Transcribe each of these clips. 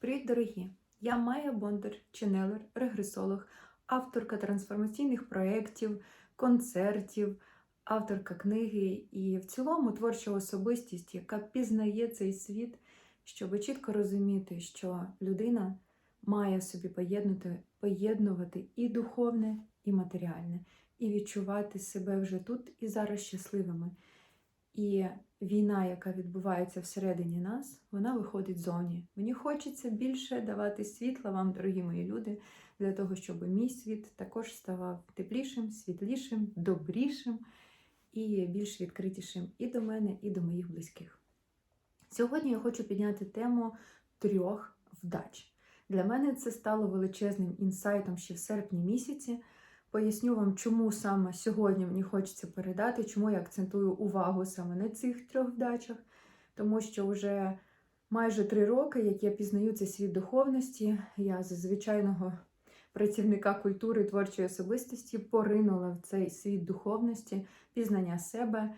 Привіт, дорогі! Я Майя Бондар, ченелер, регресолог, авторка трансформаційних проєктів, концертів, авторка книги і в цілому творча особистість, яка пізнає цей світ, щоб чітко розуміти, що людина має собі поєднувати, поєднувати і духовне, і матеріальне, і відчувати себе вже тут і зараз щасливими. І війна, яка відбувається всередині нас, вона виходить ззовні. Мені хочеться більше давати світла вам, дорогі мої люди, для того, щоб мій світ також ставав теплішим, світлішим, добрішим і більш відкритішим і до мене, і до моїх близьких. Сьогодні я хочу підняти тему трьох вдач. Для мене це стало величезним інсайтом ще в серпні місяці. Поясню вам, чому саме сьогодні мені хочеться передати, чому я акцентую увагу саме на цих трьох вдачах, тому що вже майже три роки, як я пізнаю цей світ духовності, я з звичайного працівника культури творчої особистості поринула в цей світ духовності, пізнання себе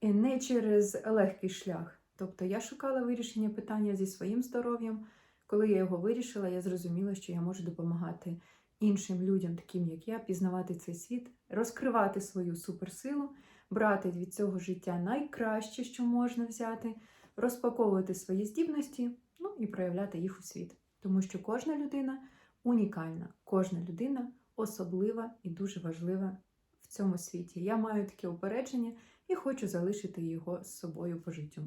і не через легкий шлях. Тобто я шукала вирішення питання зі своїм здоров'ям. Коли я його вирішила, я зрозуміла, що я можу допомагати іншим людям, таким як я, пізнавати цей світ, розкривати свою суперсилу, брати від цього життя найкраще, що можна взяти, розпаковувати свої здібності, ну і проявляти їх у світ. Тому що кожна людина унікальна, кожна людина особлива і дуже важлива в цьому світі. Я маю таке упередження і хочу залишити його з собою по життю.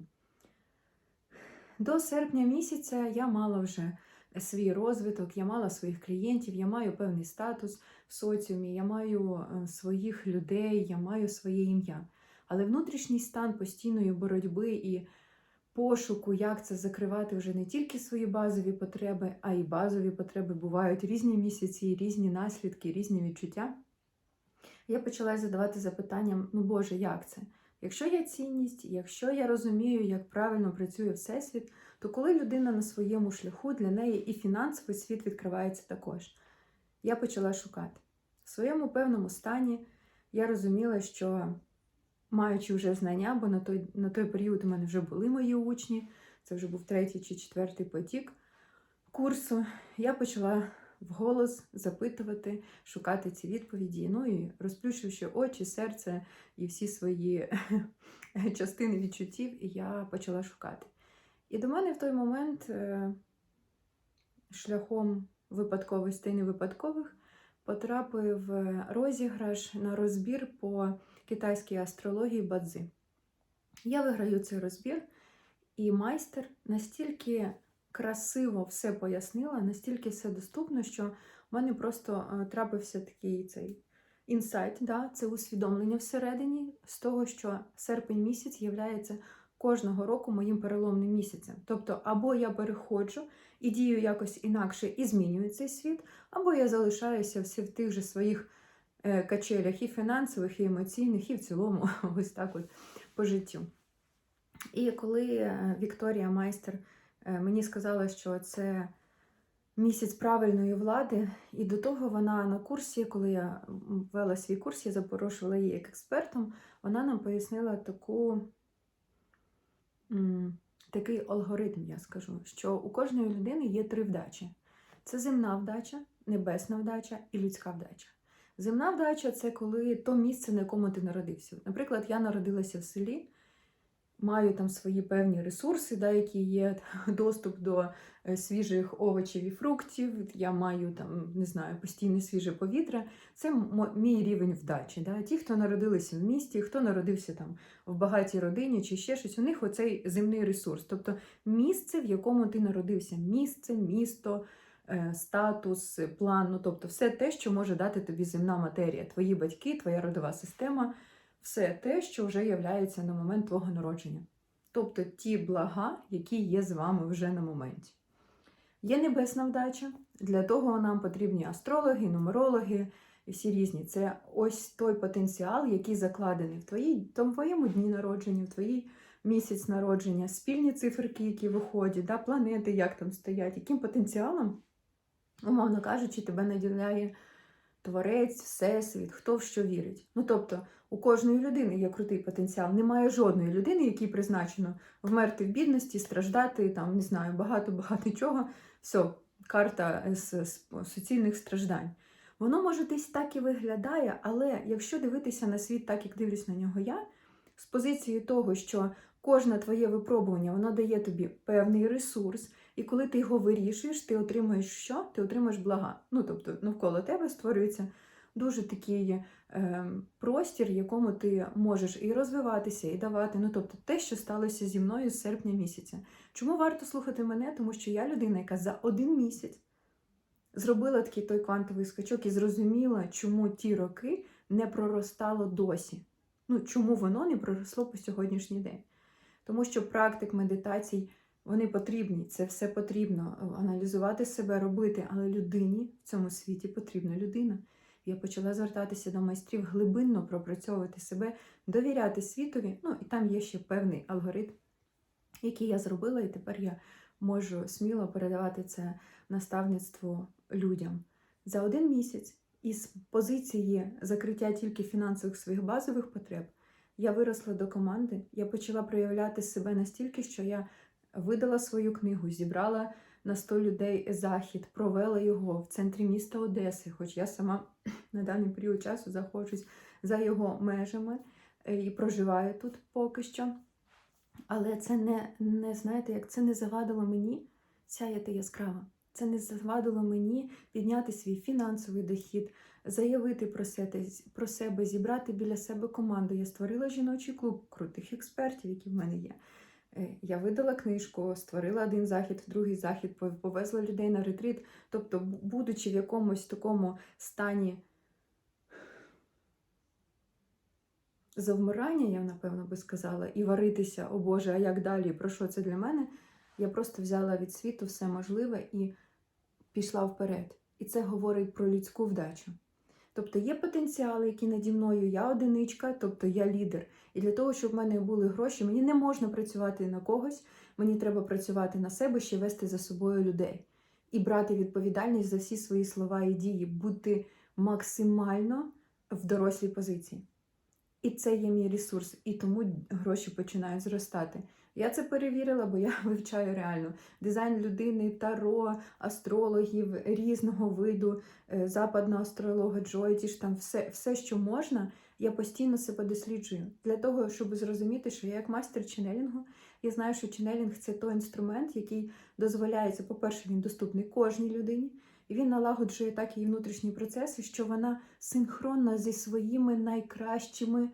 До серпня місяця я мала вже свій розвиток, я мала своїх клієнтів, я маю певний статус в соціумі, я маю е, своїх людей, я маю своє ім'я. Але внутрішній стан постійної боротьби і пошуку, як це закривати вже не тільки свої базові потреби, а й базові потреби бувають різні місяці, різні наслідки, різні відчуття. Я почала задавати запитанням: ну Боже, як це? Якщо є цінність, якщо я розумію, як правильно працює Всесвіт, то коли людина на своєму шляху для неї і фінансовий світ відкривається також. Я почала шукати. В своєму певному стані я розуміла, що маючи вже знання, бо на той, на той період у мене вже були мої учні, це вже був третій чи четвертий потік курсу, я почала вголос запитувати, шукати ці відповіді. Ну і розплющивши очі, серце і всі свої частини відчуттів, я почала шукати. І до мене в той момент е, шляхом випадковостей невипадкових потрапив розіграш на розбір по китайській астрології Бадзи. Я виграю цей розбір, і майстер настільки красиво все пояснила, настільки все доступно, що в мене просто е, трапився такий цей інсайт, да, це усвідомлення всередині з того, що серпень місяць являється кожного року моїм переломним місяцем. Тобто, або я переходжу і дію якось інакше і змінюю цей світ, або я залишаюся всі в тих же своїх е, качелях і фінансових, і емоційних, і в цілому, ось так от по життю. І коли е, Вікторія Майстер е, мені сказала, що це місяць правильної влади, і до того вона на курсі, коли я вела свій курс, я запрошувала її як експертом, вона нам пояснила таку такий алгоритм, я скажу, що у кожної людини є три вдачі: це земна вдача, небесна вдача і людська вдача. Земна вдача це коли то місце, на якому ти народився. Наприклад, я народилася в селі, маю там свої певні ресурси, да, які є доступ до е, свіжих овочів і фруктів. Я маю там, не знаю, постійне свіже повітря. Це мій рівень вдачі. Да. Ті, хто народилися в місті, хто народився там в багатій родині чи ще щось, у них оцей земний ресурс. Тобто місце, в якому ти народився, місце, місто. е, Статус, план, ну тобто все те, що може дати тобі земна матерія, твої батьки, твоя родова система, все те, що вже являється на момент твого народження. Тобто ті блага, які є з вами вже на моменті. Є небесна вдача, для того нам потрібні астрологи, нумерологи і всі різні. Це ось той потенціал, який закладений в твоїй, твоєму дні народження, в твоїй місяць народження, спільні циферки, які виходять, да, планети, як там стоять, яким потенціалом, умовно кажучи, тебе наділяє творець, всесвіт, хто в що вірить. Ну тобто, У кожної людини є крутий потенціал. Немає жодної людини, якій призначено вмерти в бідності, страждати, там, не знаю, багато-багато чого. Все, карта з, з суцільних страждань. Воно може десь так і виглядає, але якщо дивитися на світ так, як дивлюсь на нього я, з позиції того, що кожне твоє випробування воно дає тобі певний ресурс, і коли ти його вирішуєш, ти отримуєш що? Ти отримуєш блага. Ну тобто навколо тебе створюється дуже такий е, простір, якому ти можеш і розвиватися, і давати. Ну тобто те, що сталося зі мною з серпня місяця. Чому варто слухати мене? Тому що я людина, яка за один місяць зробила такий той квантовий скачок і зрозуміла, чому ті роки не проростало досі. Ну, чому воно не проросло по сьогоднішній день? Тому що практик медитацій вони потрібні, це все потрібно аналізувати себе, робити, але людині в цьому світі потрібна людина. Я почала звертатися до майстрів глибинно пропрацьовувати себе, довіряти світові. Ну і там є ще певний алгоритм, який я зробила, і тепер я можу сміло передавати це наставництво людям за один місяць. Із позиції закриття тільки фінансових своїх базових потреб я виросла до команди. Я почала проявляти себе настільки, що я видала свою книгу, зібрала на 100 людей захід, провела його в центрі міста Одеси, хоч я сама на даний період часу знаходжусь за його межами е, і проживаю тут поки що. Але це не, не знаєте, як це не завадило мені сяяти яскраво. Це не завадило мені підняти свій фінансовий дохід, заявити про себе, про себе, зібрати біля себе команду. Я створила жіночий клуб крутих експертів, які в мене є. Е, Я видала книжку, створила один захід, другий захід, повезла людей на ретрит. Тобто, будучи в якомусь такому стані завмирання, я напевно би сказала, і варитися, о Боже, а як далі? Про що це для мене? Я просто взяла від світу все можливе і пішла вперед. І це говорить про людську вдачу. Тобто є потенціали, які наді мною, я одиничка, тобто я лідер. І для того, щоб в мене були гроші, мені не можна працювати на когось, мені треба працювати на себе, ще вести за собою людей і брати відповідальність за всі свої слова і дії, бути максимально в дорослій позиції. І це є мій ресурс, і тому гроші починають зростати. Я це перевірила, бо я вивчаю реально дизайн людини, таро, астрологів різного виду, е, западна астролога, Джойдіш, там все, все, що можна, я постійно себе досліджую. Для того, щоб зрозуміти, що я як майстер ченелінгу, я знаю, що ченелінг це той інструмент, який дозволяється, по-перше, він доступний кожній людині. І він налагоджує так її внутрішні процеси, що вона синхронна зі своїми найкращими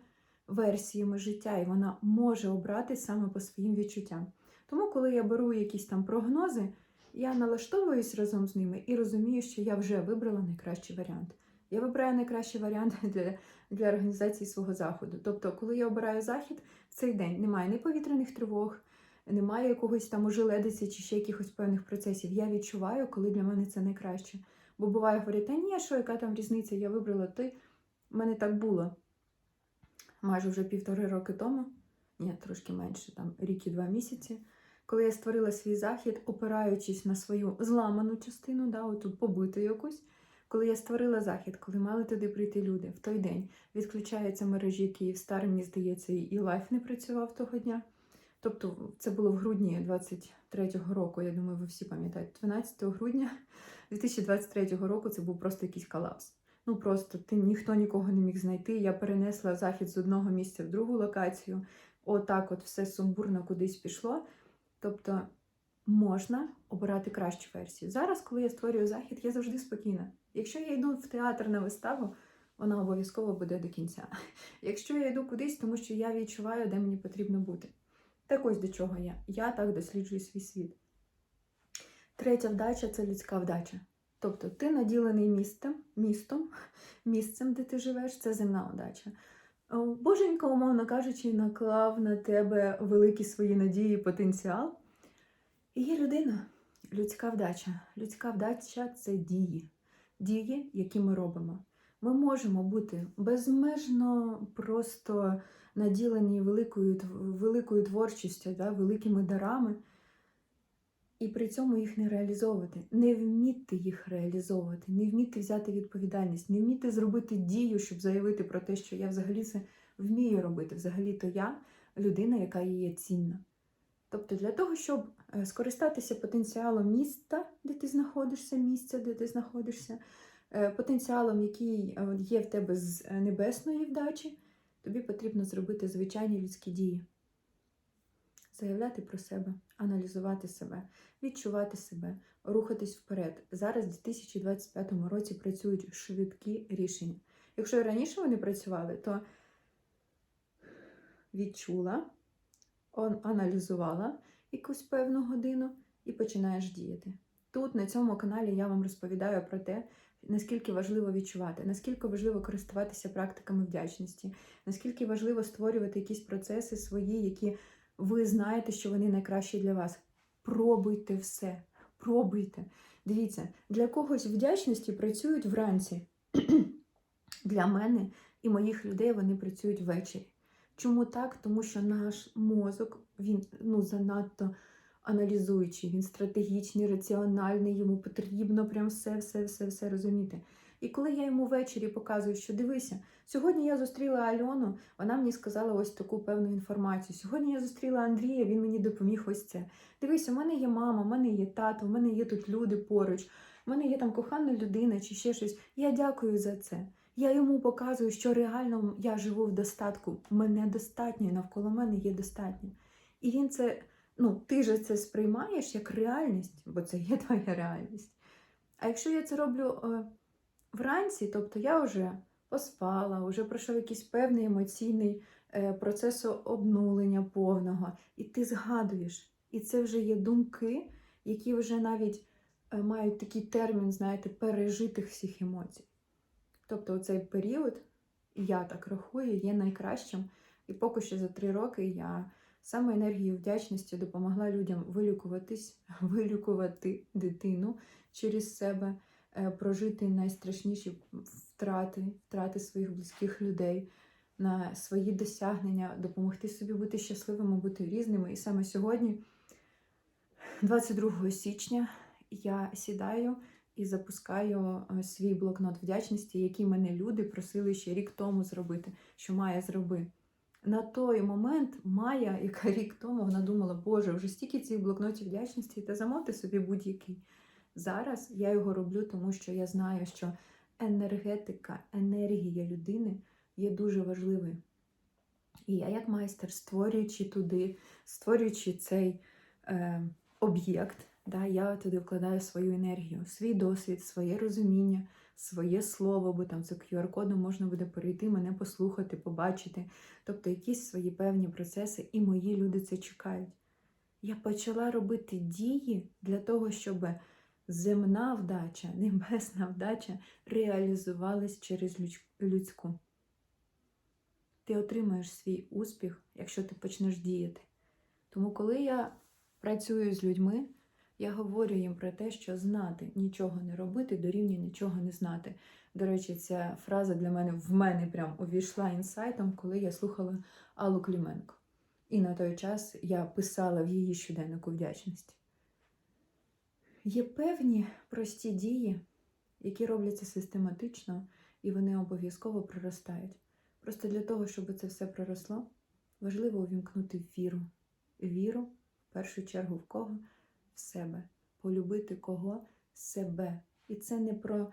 версіями життя, і вона може обрати саме по своїм відчуттям. Тому, коли я беру якісь там прогнози, я налаштовуюсь разом з ними і розумію, що я вже вибрала найкращий варіант. Я вибираю найкращий варіант для, для організації свого заходу. Тобто, коли я обираю захід, в цей день немає ні повітряних тривог, немає якогось там ожеледиці чи ще якихось певних процесів. Я відчуваю, коли для мене це найкраще. Бо буває, говорять, та ні, що, яка там різниця, я вибрала ти. У мене так було майже вже півтори роки тому, ні, трошки менше, там рік і два місяці, коли я створила свій захід, опираючись на свою зламану частину, да, оту побиту якусь. Коли я створила захід, коли мали туди прийти люди, в той день відключаються мережі Київстар, мені здається, і лайф не працював того дня. Тобто це було в грудні 23-го року, я думаю, ви всі пам'ятаєте, 12 грудня 2023 року це був просто якийсь колапс. Ну просто ти ніхто нікого не міг знайти. Я перенесла захід з одного місця в другу локацію. Отак, от все сумбурно кудись пішло. Тобто можна обирати кращу версію. Зараз, коли я створюю захід, я завжди спокійна. Якщо я йду в театр на виставу, вона обов'язково буде до кінця. Якщо я йду кудись, тому що я відчуваю, де мені потрібно бути. Так ось до чого я. Я так досліджую свій світ. Третя вдача це людська вдача. Тобто ти наділений містом, містом, місцем, де ти живеш, це земна удача. Боженька, умовно кажучи, наклав на тебе великі свої надії, потенціал. І є людина, людська вдача. Людська вдача це дії, дії, які ми робимо. Ми можемо бути безмежно просто наділені великою великою творчістю, да, великими дарами і при цьому їх не реалізовувати, не вміти їх реалізовувати, не вміти взяти відповідальність, не вміти зробити дію, щоб заявити про те, що я взагалі це вмію робити. Взагалі-то я людина, яка є цінна. Тобто, для того, щоб е, скористатися потенціалом міста, де ти знаходишся, місця, де ти знаходишся, е, потенціалом, який е, є в тебе з небесної вдачі, тобі потрібно зробити звичайні людські дії. Заявляти про себе, аналізувати себе, відчувати себе, рухатись вперед. Зараз, в 2025 році, працюють швидкі рішення. Якщо раніше вони працювали, то відчула, аналізувала якусь певну годину і починаєш діяти. Тут, на цьому каналі, я вам розповідаю про те, наскільки важливо відчувати, наскільки важливо користуватися практиками вдячності, наскільки важливо створювати якісь процеси свої, які ви знаєте, що вони найкращі для вас. Пробуйте все, пробуйте. Дивіться, для когось вдячності працюють вранці. Для мене і моїх людей вони працюють ввечері. Чому так? Тому що наш мозок він ну занадто аналізуючий, він стратегічний, раціональний, йому потрібно прям все, все, все, все розуміти. І коли я йому ввечері показую, що дивися, сьогодні я зустріла Альону, вона мені сказала ось таку певну інформацію. Сьогодні я зустріла Андрія, він мені допоміг ось це. Дивися, у мене є мама, у мене є тато, у мене є тут люди поруч, у мене є там кохана людина чи ще щось. Я дякую за це. Я йому показую, що реально я живу в достатку. Мене достатньо, і навколо мене є достатньо. І він це, ну, ти же це сприймаєш як реальність, бо це є твоя реальність. А якщо я це роблю е, вранці, тобто я вже поспала, вже пройшов якийсь певний емоційний е, процес обнулення повного, і ти згадуєш. І це вже є думки, які вже навіть е, мають такий термін, знаєте, пережитих всіх емоцій. Тобто цей період, я так рахую, є найкращим. І поки що за три роки я саме енергією вдячності допомогла людям вилікуватись, вилікувати дитину через себе, прожити найстрашніші втрати, втрати своїх близьких людей, на свої досягнення, допомогти собі бути щасливими, бути різними. І саме сьогодні, 22 січня, я сідаю і запускаю е, свій блокнот вдячності, який мене люди просили ще рік тому зробити, що Майя зроби. На той момент Майя, яка рік тому вона думала, Боже, вже стільки цих блокнотів вдячності, та замовте собі будь-який. Зараз я його роблю, тому що я знаю, що енергетика, енергія людини є дуже важливою. І я, як майстер, створюючи туди, створюючи цей е, об'єкт, да, я туди вкладаю свою енергію, свій досвід, своє розуміння, своє слово, бо там за QR-кодом можна буде перейти, мене послухати, побачити. Тобто якісь свої певні процеси, і мої люди це чекають. Я почала робити дії для того, щоб земна вдача, небесна вдача реалізувалась через людську. Ти отримаєш свій успіх, якщо ти почнеш діяти. Тому, коли я працюю з людьми, я говорю їм про те, що знати, нічого не робити, дорівнює нічого не знати. До речі, ця фраза для мене в мене прям увійшла інсайтом, коли я слухала Аллу Кліменко. І на той час я писала в її щоденнику вдячності. Є певні прості дії, які робляться систематично, і вони обов'язково проростають. Просто для того, щоб це все проросло, важливо увімкнути віру. Віру, в першу чергу, в кого? В себе. Полюбити кого? Себе. І це не про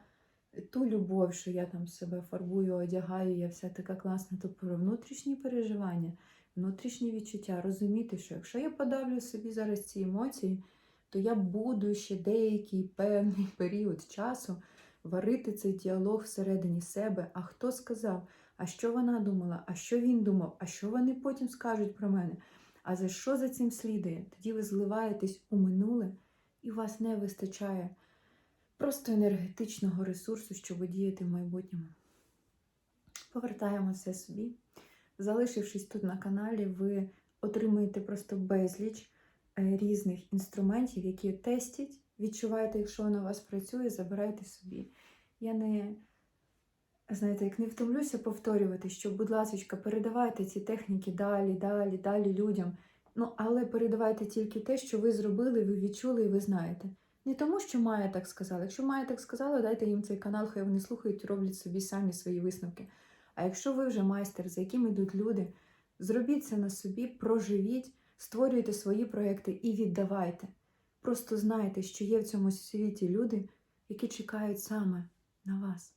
ту любов, що я там себе фарбую, одягаю, я вся така класна, то про внутрішні переживання, внутрішні відчуття, розуміти, що якщо я подавлю собі зараз ці емоції, то я буду ще деякий певний період часу варити цей діалог всередині себе. А хто сказав? А що вона думала? А що він думав? А що вони потім скажуть про мене? А за що за цим слідує? Тоді ви зливаєтесь у минуле, і у вас не вистачає просто енергетичного ресурсу, щоб діяти в майбутньому. Повертаємо це собі. Залишившись тут на каналі, ви отримуєте просто безліч різних інструментів, які тестять, відчуваєте, якщо воно у вас працює, забирайте собі. Я не, знаєте, як не втомлюся повторювати, що, будь ласка, передавайте ці техніки далі, далі, далі людям. Ну, але передавайте тільки те, що ви зробили, ви відчули і ви знаєте. Не тому, що Майя так сказала. Якщо Майя так сказала, дайте їм цей канал, хай вони слухають роблять собі самі свої висновки. А якщо ви вже майстер, за яким йдуть люди, зробіть це на собі, проживіть, створюйте свої проекти і віддавайте. Просто знайте, що є в цьому світі люди, які чекають саме на вас,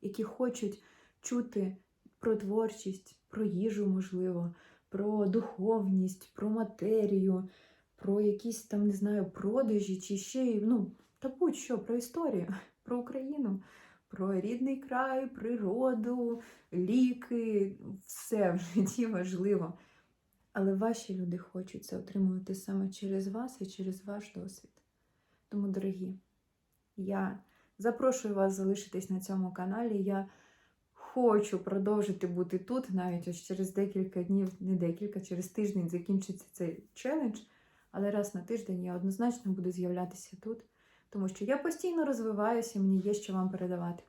які хочуть чути про творчість, про їжу, можливо, про духовність, про матерію, про якісь там, не знаю, продажі чи ще ну, та будь-що про історію, про Україну, про рідний край, природу, ліки, все в житті важливо. Але ваші люди хочуть це отримувати саме через вас і через ваш досвід. Тому, дорогі, я запрошую вас залишитись на цьому каналі. Я хочу продовжити бути тут, навіть ось через декілька днів, не декілька, через тиждень закінчиться цей челендж. Але раз на тиждень я однозначно буду з'являтися тут, тому що я постійно розвиваюся, мені є що вам передавати.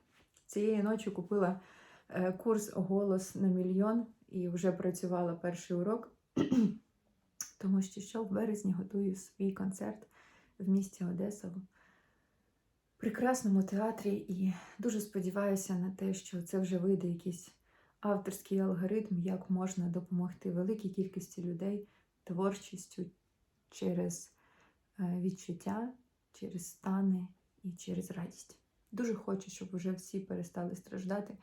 Цієї ночі купила е, курс голос на мільйон і вже працювала перший урок, тому що що в березні готую свій концерт в місті Одеса в прекрасному театрі і дуже сподіваюся на те, що це вже вийде якийсь авторський алгоритм, як можна допомогти великій кількості людей творчістю через е, відчуття, через стани і через радість. Дуже хочу, щоб уже всі перестали страждати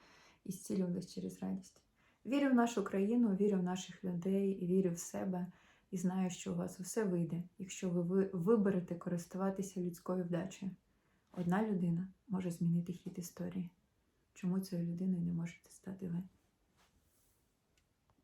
і зцілювалися через радість. Вірю в нашу країну, вірю в наших людей, вірю в себе і знаю, що у вас все вийде, якщо ви ви- виберете користуватися людською вдачею. Одна людина може змінити хід історії. Чому цією людиною не можете стати ви?